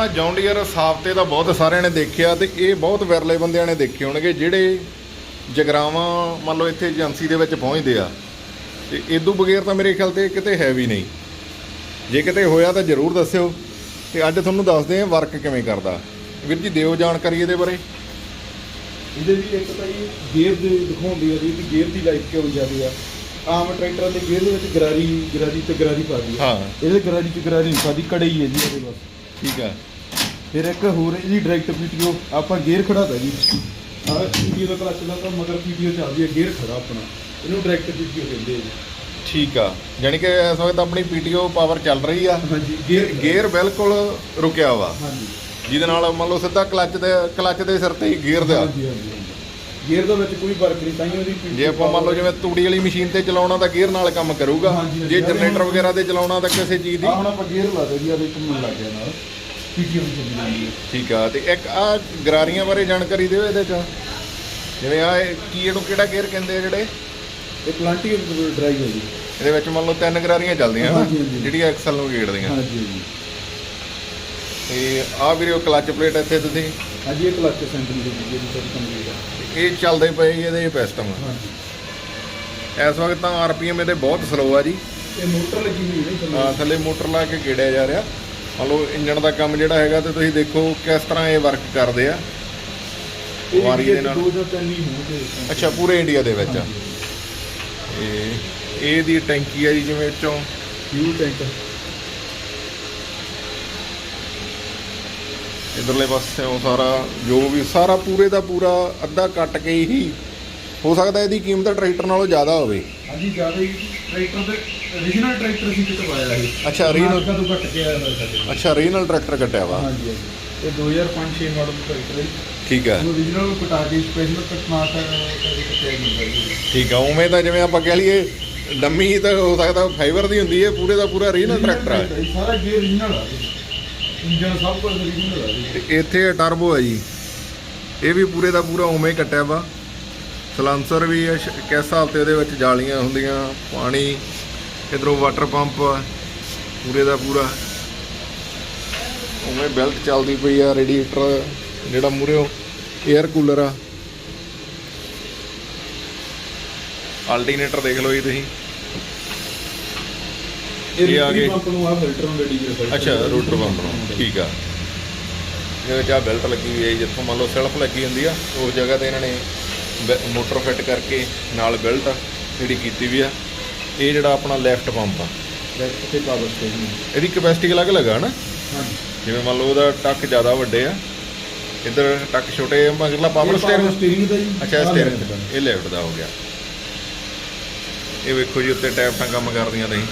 ਆ ਜੌਂਡੀਅਰ ਸਾਫਤੇ ਦਾ ਬਹੁਤ ਸਾਰਿਆਂ ਨੇ ਦੇਖਿਆ ਤੇ ਇਹ ਬਹੁਤ ਵਿਰਲੇ ਬੰਦਿਆਂ ਨੇ ਦੇਖੇ ਹੋਣਗੇ ਜਿਹੜੇ ਜਗਰਾਵਾਂ ਮੰਨ ਲਓ ਇੱਥੇ ਏਜੰਸੀ ਦੇ ਵਿੱਚ ਪਹੁੰਚਦੇ ਆ। ਤੇ ਇਦੋਂ ਬਗੈਰ ਤਾਂ ਮੇਰੇ ਖਿਆਲ ਤੇ ਕਿਤੇ ਹੈ ਵੀ ਨਹੀਂ। ਜੇ ਕਿਤੇ ਹੋਇਆ ਤਾਂ ਜਰੂਰ ਦੱਸਿਓ। ਤੇ ਅੱਜ ਤੁਹਾਨੂੰ ਦੱਸਦੇ ਆ ਵਰਕ ਕਿਵੇਂ ਕਰਦਾ। ਵੀਰ ਜੀ ਦਿਓ ਜਾਣਕਾਰੀ ਇਹਦੇ ਬਾਰੇ। ਇਹਦੇ ਵੀ ਇੱਕ ਤਾਂ ਇਹ ਗੇਅਰ ਦੇ ਦਿਖਾਉਂਦੇ ਆ ਜੀ ਕਿ ਗੇਅਰ ਦੀ ਲਾਈਫ ਕਿਉਂ ਜ਼ਿਆਦਾ ਆ। ਆਮ ਟਰੈਕਟਰਾਂ ਦੇ ਗੇਅਰ ਦੇ ਵਿੱਚ ਗਰਾਰੀ ਗਰਾਰੀ ਤੇ ਗਰਾਰੀ ਪਾ ਦੀ ਆ ਹਾਂ। ਇਹਦੇ ਗਰਾਰੀ ਚ ਗਰਾਰੀ ਨਹੀਂ ਪਾਦੀ ਕੜਈ ਹੈ ਜੀ ਇਹਦੇ ਬਸ। ਠੀਕ ਆ। ਫਿਰ ਇੱਕ ਹੋਰ ਇਹਦੀ ਡਾਇਰੈਕਟ ਪੀਟੀਓ ਆਪਾਂ ਗੇਅਰ ਖੜਾਤਾ ਜੀ। ਆਹ ਪੀਟੀਓ ਦਾ ਕਲਚ ਦਾ ਤਾਂ ਮਗਰ ਪੀਟੀਓ ਚੱਲਦੀ ਹੈ ਗੇਅਰ ਖੜਾ ਆਪਣਾ। ਇਹਨੂੰ ਡਾਇਰੈਕਟ ਪੀਟੀਓ ਕਹਿੰਦੇ ਆ ਠੀਕ ਆ। ਯਾਨੀ ਕਿ ਇਸ ਵਕਤ ਆਪਣੀ ਪੀਟੀਓ ਪਾਵਰ ਚੱਲ ਰਹੀ ਆ। ਹਾਂਜੀ ਗੇਅਰ ਗੇਅਰ ਬਿਲਕੁਲ ਰੁਕਿਆ ਵਾ। ਹਾਂਜੀ। ਜਿਹਦੇ ਨਾਲ ਮੰਨ ਲਓ ਸਿੱਧਾ ਕਲੱਚ ਦੇ ਕਲੱਚ ਦੇ ਸਿਰ ਤੇ ਹੀ ਗੇਅਰ ਦਾ। ਹਾਂਜੀ ਹਾਂਜੀ ਹਾਂਜੀ। ਗੇਅਰ ਦੇ ਵਿੱਚ ਕੋਈ ਫ਼ਰਕ ਨਹੀਂ ਤਾਂ ਉਹਦੀ ਜੇ ਆਪਾਂ ਮੰਨ ਲਓ ਜਿਵੇਂ ਤੂੜੀ ਵਾਲੀ ਮਸ਼ੀਨ ਤੇ ਚਲਾਉਣਾ ਤਾਂ ਗੇਅਰ ਨਾਲ ਕੰਮ ਕਰੂਗਾ। ਜੇ ਜਨਰੇਟਰ ਵਗੈਰਾ ਤੇ ਚਲਾਉਣਾ ਤਾਂ ਕਿਸੇ ਚੀਜ਼ ਦੀ। ਹੁਣ ਆਪਾਂ ਗੇਅਰ ਲਾ ਦੇ ਜੀ ਆ ਵਿੱਚ ਘੁੰਮਣ ਲੱਗ ਗਿਆ ਨਾਲ। ਪੀਟੀਓ ਵੀ ਚੱਲੀ ਜਾਂਦੀ ਹੈ ਠੀਕ ਆ ਤੇ ਇੱਕ ਆ ਗਰਾਰੀਆਂ ਬਾਰੇ ਜਾਣਕਾਰੀ ਦਿਓ ਇਹਦੇ ਚ। ਜਿਵੇਂ ਆ ਕੀ ਇਹਨੂੰ ਕਿਹੜਾ ਗੇਅਰ ਕਹਿੰਦੇ ਆ ਜਿਹੜੇ? ਇਹ ਪਲਾਂਟੀ ਡਰਾਈਵ ਹੈ ਜੀ ਇਹਦੇ ਵਿੱਚ ਮੰਨ ਲਓ ਤਿੰਨ ਗਰਾਰੀਆਂ ਚੱਲਦੀਆਂ ਹਾਂਜੀ, ਹਾਂਜੀ। ਜਿਹੜੀਆਂ ਐਕਸਲ ਨੂੰ ਗੇੜਦੀਆਂ। ਹਾਂਜੀ ਹਾਂਜੀ। ਤੇ ਆ ਵੀਰੇ ਉਹ ਕਲੱਚ ਪਲੇਟ ਇੱਥੇ ਤੁਸੀਂ? ਹਾਂਜੀ ਇਹ ਕਲਚ ਸੈਂਟਰ ਦੀ ਜੀ ਜਿਹੜੀ ਸਾਡੀ ਕੰਪਲੀਟ ਹੈ ਇਹ ਚੱਲਦੇ ਪਏ ਜੀ ਇਹਦੇ ਪਿਸਟਨ ਹਾਂਜੀ। ਇਸ ਵਕਤ ਤਾਂ ਆਰਪੀਐਮ ਇਹਦੇ ਬਹੁਤ ਸਲੋ ਆ ਜੀ। ਇਹ ਮੋਟਰ ਲੱਗੀ ਹੋਈ ਹੈ ਥੱਲੇ ਆ ਥੱਲੇ ਮੋਟਰ ਲਾ ਕੇ ਗੇੜਿਆ ਜਾ ਰਿਹਾ। ਮੰਨ ਲਓ ਇੰਜਣ ਦਾ ਕੰਮ ਜਿਹੜਾ ਹੈਗਾ ਤੇ ਤੁਸੀਂ ਦੇਖੋ ਕਿਸ ਤਰ੍ਹਾਂ ਇਹ ਵਰਕ ਕਰਦੇ ਆ। ਇਹ ਵਾਰੀ ਦੇ ਨਾਲ। ਹੀ ਹੋਣਗੇ। ਅੱਛਾ ਪੂਰੇ ਇੰਡੀਆ ਦੇ ਵਿੱਚ। ਇਹ ਇਹਦੀ ਟੈਂਕੀ ਆ ਜੀ ਜਿਵੇਂ ਵਿੱਚੋਂ। ਫਿਊਲ ਟੈਂਕ ਇਧਰਲੇ ਪਾਸਿਓਂ ਸਾਰਾ ਜੋ ਵੀ ਸਾਰਾ ਪੂਰੇ ਦਾ ਪੂਰਾ ਅੱਧਾ ਕੱਟ ਕੇ ਹੀ ਹੋ ਸਕਦਾ ਇਹਦੀ ਕੀਮਤ ਟਰੈਕਟਰ ਨਾਲੋਂ ਜ਼ਿਆਦਾ ਹੋਵੇ। ਹਾਂਜੀ ਜ਼ਿਆਦਾ ਹੀ। ਟਰੈਕਟਰ ਦੇ origignal ਟਰੈਕਟਰ ਸੀ ਕਿਤੇ ਪਾਇਆ ਇਹ ਅੱਛਾ, original- ਕਦੋਂ ਘੱਟ ਕੇ ਆਇਆ ਹੋਇਆ ਸਾਡੇ ਕੋਲ। ਅੱਛਾ ਰੀਨਲ ਟਰੈਕਟਰ ਕੱਟਿਆ ਵਾ। ਹਾਂਜੀ ਹਾਂਜੀ। ਇਹ 2005-6 ਮਾਡਲ ਟਰੈਕਟਰ ਹੈ ਜੀ। ਠੀਕ ਹੈ ਉਹਨੂੰ origignal ਕਟਾ ਕੇ ਸਪੈਸ਼ਲ ਕਟਵਾ ਕਰ ਕਦੇ ਕੱਟਿਆ ਜਾਂਦਾ ਜੀ ਠੀਕ ਆ ਉਵੇਂ ਤਾਂ ਜਿਵੇਂ ਆਪਾਂ ਕਹਿ ਲਈਏ ਡੰਮੀ ਤਾਂ ਹੋ ਸਕਦਾ ਫਾਈਬਰ ਦੀ ਹੁੰਦੀ ਹੈ ਪੂਰੇ ਦਾ ਪੂਰਾ ਰੀਨਲ ਟਰੈਕਟਰ ਇਹ ਸਾਰਾ ਗੇਅਰ origignal ਆ ਜੀ। ਇੰਜਨ ਸਭ ਕੁਝ origignal ਆ ਜੀ। ਤੇ ਇੱਥੇ ਟਰਬੋ ਹੈ ਜੀ। ਇਹ ਵੀ ਪੂਰੇ ਦਾ ਪੂਰਾ ਉਵੇਂ ਹੀ ਕੱਟਿਆ ਵਾ। ਸਲਾਂਸਰ ਵੀ ਹੈ ਕਿਸ ਹਿਸਾਬ ਤੇ ਉਹਦੇ ਵਿੱਚ ਜਾਲੀਆਂ ਹੁੰਦੀਆਂ ਪਾਣੀ ਇਧਰੋਂ ਵਾਟਰ ਪੰਪ ਪੂਰੇ ਦਾ ਪੂਰਾ। ਉਵੇਂ ਬੈਲਟ ਚੱਲਦੀ ਪਈ ਆ ਰੇਡੀਏਟਰ ਜਿਹੜਾ ਮੂਰੇ 에ਅਰ ਕੂਲਰ ਆ। ਅਲਟਰਨੇਟਰ ਦੇਖ ਲਓ ਜੀ ਤੁਸੀਂ। ਇਹ ਆ ਗਏ। ਪੰਪ ਨੂੰ ਆ ਫਿਲਟਰ ਨੂੰ ਰੈਡੀ ਕਰ ਅੱਛਾ ਰੋਟਰ ਪੰਪ ਨੂੰ ਠੀਕ ਆ। ਇਹਦੇ ਵਿੱਚ ਆ ਬੈਲਟ ਲੱਗੀ ਹੋਈ ਹੈ ਜਿੱਥੋਂ ਮੰਨ ਲਓ ਸੈਲਫ ਲੱਗੀ ਹੁੰਦੀ ਆ ਉਸ ਜਗ੍ਹਾ ਤੇ ਇਹਨਾਂ ਨੇ ਮੋਟਰ ਫਿੱਟ ਕਰਕੇ ਨਾਲ ਬੈਲਟ ਜਿਹੜੀ ਕੀਤੀ ਵੀ ਆ ਇਹ ਜਿਹੜਾ ਆਪਣਾ ਲੈਫਟ ਪੰਪ ਆ। ਲੈਫਟ ਤੇ ਪਾਵਰ ਸਟੇਸ਼ਨ ਇਹਦੀ ਕਪੈਸਿਟੀ ਅਲੱਗ ਆ ਨਾ ਜਿਵੇਂ ਮੰਨ ਲਓ ਉਹਦਾ ਟੱਕ ਜ਼ਿਆਦਾ ਵੱਡੇ ਆ ਇੱਧਰ ਟੱਕ ਛੋਟੇ ਆ ਮਗਰਲਾ ਪਾਵਰ ਸਟੀਅਰਿੰਗ ਦਾ ਜੀ। ਅੱਛਾ ਸਟੀਅਰਿੰਗ ਦਾ। ਇਹ ਲੈਫਟ ਦਾ ਹੋ ਗਿਆ। ਇਹ ਵੇਖੋ ਜੀ ਉੱਤੇ ਟੈਪਾਂ ਕੰਮ ਕਰਦੀਆਂ ਨਹੀਂ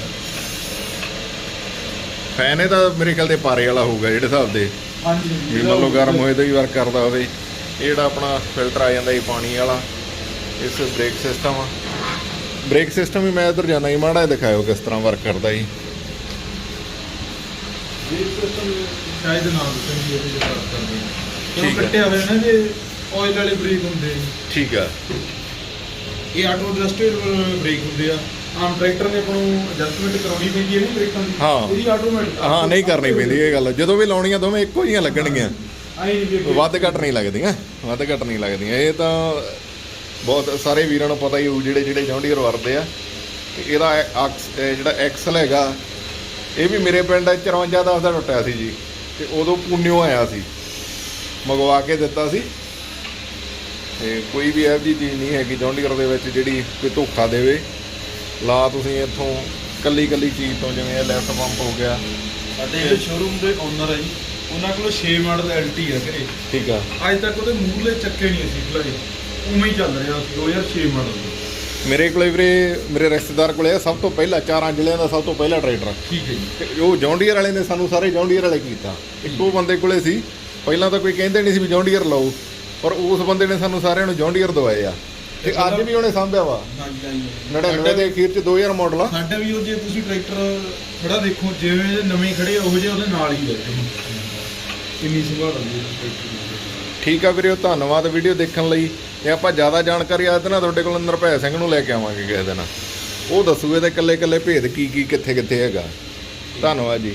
ਫੈਨ ਇਹਦਾ ਮੇਰੇ ਖਿਆਲ ਤੇ ਪਾਰੇ ਵਾਲਾ ਹੋਊਗਾ ਜਿਹੜੇ ਹਿਸਾਬ ਦੇ। ਹਾਂਜੀ। ਵੀ ਮੰਨ ਲਓ ਗਰਮ ਹੋਏ ਤਾਂ ਵੀ ਵਰਕ ਕਰਦਾ ਹੋਵੇ। ਇਹ ਜਿਹੜਾ ਆਪਣਾ ਫਿਲਟਰ ਆ ਜਾਂਦਾ ਜੀ ਪਾਣੀ ਵਾਲਾ ਇਸ ਬ੍ਰੇਕ ਸਿਸਟਮ ਆ। ਬ੍ਰੇਕ ਸਿਸਟਮ ਵੀ ਮੈਂ ਇੱਧਰ ਜਾਣਾ ਹੀ ਮਾੜਾ ਦਿਖਾਇਓ ਕਿਸ ਤਰ੍ਹਾਂ ਵਰਕ ਕਰਦਾ ਜੀ। ਬ੍ਰੇਕ ਸਿਸਟਮ ਸ਼ਾਇਦ ਨਾਮ ਦੱਸਣਗੇ ਇਹਦੇ ਵਿੱਚ ਫ਼ਰਕ ਕਰਦੇ ਠੀਕ ਠੀਕ ਹੈ। ਕੱਟਿਆ ਹੋਇਆ ਨਾ ਜੇ ਆਇਲ ਵਾਲੇ ਬ੍ਰੇਕ ਹੁੰਦੇ ਠੀਕ ਆ। ਇਹ ਆਟੋ ਐਡਜਸਟਡ ਬ੍ਰੇਕ ਹੁੰਦੇ ਆ। ਆਮ ਟਰੈਕਟਰ ਨੇ ਆਪਾਂ ਨੂੰ ਐਡਜਸਟਮੈਂਟ ਕਰਾਉਣੀ ਪੈਂਦੀ ਹੈ ਨਹੀਂ ਬ੍ਰੇਕਾਂ ਦੀ। ਹਾਂ। ਇਹਦੀ ਆਟੋਮੈਟਿਕ ਹਾਂ ਨਹੀਂ ਕਰਨੀ ਪੈਂਦੀ ਇਹ ਗੱਲ ਜਦੋਂ ਵੀ ਲਾਉਣੀਆਂ ਦੋਵੇਂ ਇੱਕੋ ਜਿਹੀਆਂ ਲੱਗਣਗੀਆਂ। ਵੱਧ ਘੱਟ ਨਹੀਂ ਲੱਗਦੀਆਂ ਵੱਧ ਘੱਟ ਨਹੀਂ ਲੱਗਦੀਆਂ। ਇਹ ਤਾਂ ਬਹੁਤ ਸਾਰੇ ਵੀਰਾਂ ਨੂੰ ਪਤਾ ਹੀ ਹੋਊ ਜਿਹੜੇ ਜਿਹੜੇ ਜੌਂਡੀਅਰ ਵਰਦੇ ਆ। ਤੇ ਇਹਦਾ ਜਿਹੜਾ ਐਕਸਲ ਹੈਗਾ ਇਹ ਵੀ ਮੇਰੇ ਪਿੰਡ 54 ਦਾ ਦਾ ਟੁੱਟਿਆ ਸੀ ਜੀ। ਤੇ ਉਦੋਂ ਪੁੰਨਿਓ ਆਇਆ ਸੀ। ਮੰਗਵਾ ਕੇ ਦਿੱਤਾ ਸੀ। ਤੇ ਕੋਈ ਵੀ ਇਹੋ ਜਿਹੀ ਚੀਜ਼ ਨਹੀਂ ਹੈਗੀ ਜੌਂਡੀਅਰ ਦੇ ਵਿੱਚ ਜਿਹੜੀ ਕੋਈ ਧੋਖਾ ਦੇਵੇ। ਲਾ ਤੁਸੀਂ ਇੱਥੋਂ ਕੱਲੀ ਕੱਲੀ ਚੀਜ਼ ਤੋਂ ਜਿਵੇਂ ਇਹ ਲੈਫਟ ਪੰਪ ਹੋ ਗਿਆ। ਸਾਡੇ ਸ਼ੋਰੂਮ ਦੇ ਓਨਰ ਆ ਜੀ। ਉਹਨਾਂ ਕੋਲ 6 ਮਾਡਲ ਐਲਟੀ ਆ ਘਰੇ ਠੀਕ ਆ। ਅੱਜ ਤੱਕ ਉਹਦੇ ਮੂਹਰਲੇ ਚੱਕੇ ਨਹੀਂ ਅਸੀਂ ਖਲਾਏ ਉਵੇਂ ਹੀ ਚੱਲ ਰਿਹਾ 2006 ਮਾਡਲ ਮੇਰੇ ਕੋਲੇ ਵੀਰੇ ਮੇਰੇ ਰਿਸ਼ਤੇਦਾਰ ਕੋਲੇ ਆ ਸਭ ਤੋਂ ਪਹਿਲਾਂ ਚਾਰਾਂ ਜ਼ਿਲ੍ਹਿਆਂ ਦਾ ਸਭ ਤੋਂ ਪਹਿਲਾ ਟਰੈਕਟਰ ਠੀਕ ਹੈ ਜੀ। ਉਹ ਜੌਂਡੀਅਰ ਵਾਲੇ ਨੇ ਸਾਨੂੰ ਸਾਰੇ ਜੌਂਡੀਅਰ ਵਾਲੇ ਕੀਤਾ। ਇੱਕੋ ਬੰਦੇ ਕੋਲੇ ਸੀ ਪਹਿਲਾਂ ਤਾਂ ਕੋਈ ਕਹਿੰਦੇ ਨਹੀਂ ਸੀ ਵੀ ਜੌਂਡੀਅਰ ਲਓ ਪਰ ਉਸ ਬੰਦੇ ਨੇ ਸਾਨੂੰ ਸਾਰਿਆਂ ਨੂੰ ਜੌਂਡੀਅਰ ਦਵਾਏ ਆ। ਤੇ ਅੱਜ ਵੀ ਉਹਨੇ ਸਾਂਭਿਆ ਵਾ। ਹਾਂਜੀ ਹਾਂਜੀ 99 ਦੇ ਅਖੀਰ ਚ 2000 ਮਾਡਲ ਆ। ਸਾਡੇ ਵੀ ਉਹ ਜੇ ਤੁਸੀਂ ਟਰੈਕਟਰ ਖੜਾ ਦੇਖੋ ਜਿਵੇਂ ਜੇ ਨਵੇਂ ਖੜੇ ਉਹੋ ਜਿਹੇ ਉਹਦੇ ਨਾਲ ਹੀ ਹੈ ਕਿੰਨੀ ਸੰਭਾਲ ਹੁੰਦੀ ਹੈ ਠੀਕ ਆ ਵੀਰੇ ਧੰਨਵਾਦ ਵੀਡੀਓ ਦੇਖਣ ਲਈ। ਤੇ ਆਪਾਂ ਜ਼ਿਆਦਾ ਜਾਣਕਾਰੀ ਅੱਜ ਨਾ ਤੁਹਾਡੇ ਕੋਲ ਨਿਰਭੈ ਸਿੰਘ ਨੂੰ ਲੈ ਕੇ ਆਵਾਂਗੇ ਕਿਸੇ ਦਿਨ। ਉਹ ਦੱਸੂਗੇ ਇਹਦੇ ਇਕੱਲੇ ਇਕੱਲੇ ਭੇਦ ਕੀ ਕੀ ਕਿੱਥੇ ਕਿੱਥੇ ਹੈਗਾ। ਧੰਨਵਾਦ ਜੀ।